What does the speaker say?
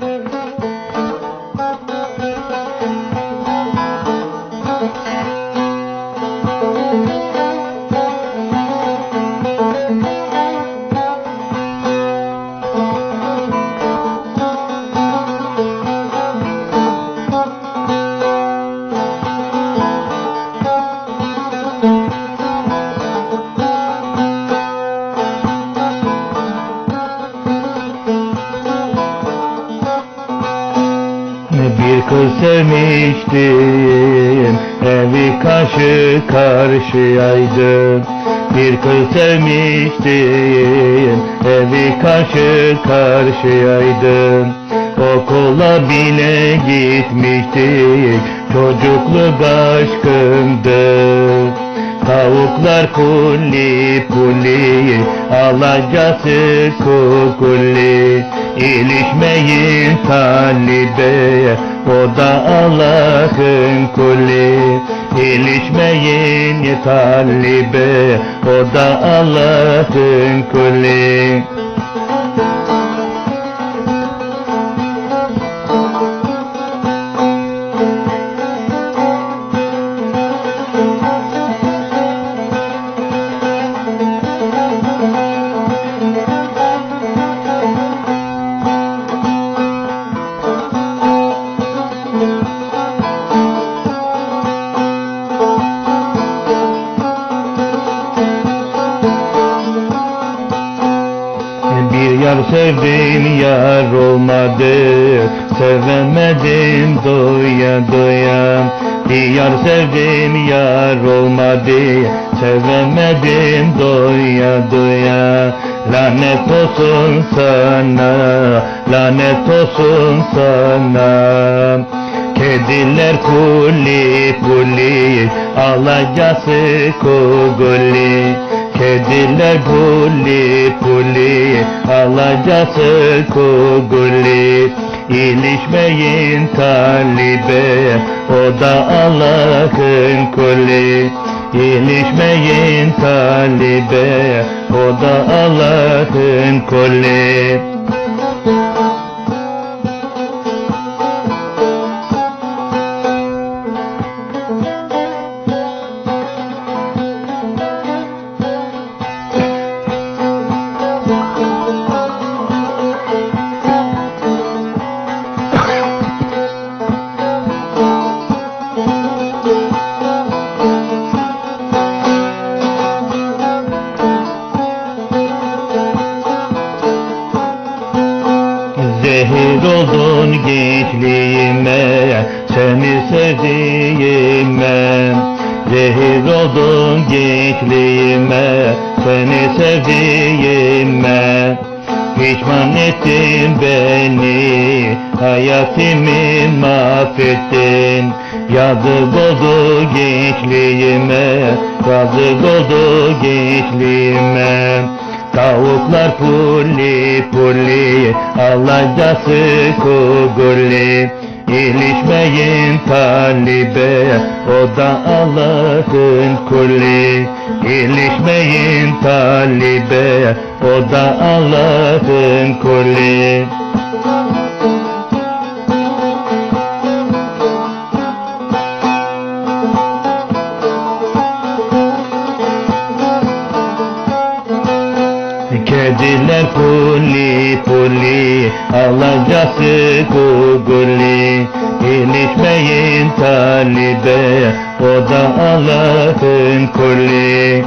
Mm-hmm. Bir kız sevmiştim. Evi karşı karşıyaydı. Bir kız sevmiştim. Evi karşı karşıyaydı. Okula bile gitmiştik. Çocukluk aşkımdı. Tavuklar pulli pulli Alacası kukuli İlişmeyin talibe O da Allah'ın kuli. İlişmeyin talibe O da Allah'ın kuli Bir yar sevdim yar olmadı. Sevemedim doya doya. Bir yar sevdim yar olmadı. Sevemedim doya doya. Lanet olsun sana Lanet olsun sana. Kediler kuli kuli Alacası kuguli Kediler puli puli Alacası kuguli İlişmeyin talibe O da Allah'ın kuli İlişmeyin talibe O da Allah'ın kuli Zehir oldun gençliğime Seni sevdiğime. Zehir oldun gençliğime Seni sevdiğime. Pişman ettin beni Hayatımı mahvettin. Yazık oldu gençliğime Yazık oldu gençliğime Tavuklar pulli pulli Alacası kugulli İlişmeyin talibe O da Allah'ın kulli. İlişmeyin talibe O da Allah'ın kulli Kediler puli puli Alacası kuguli İlişmeyin talibe O da Allah'ın kuli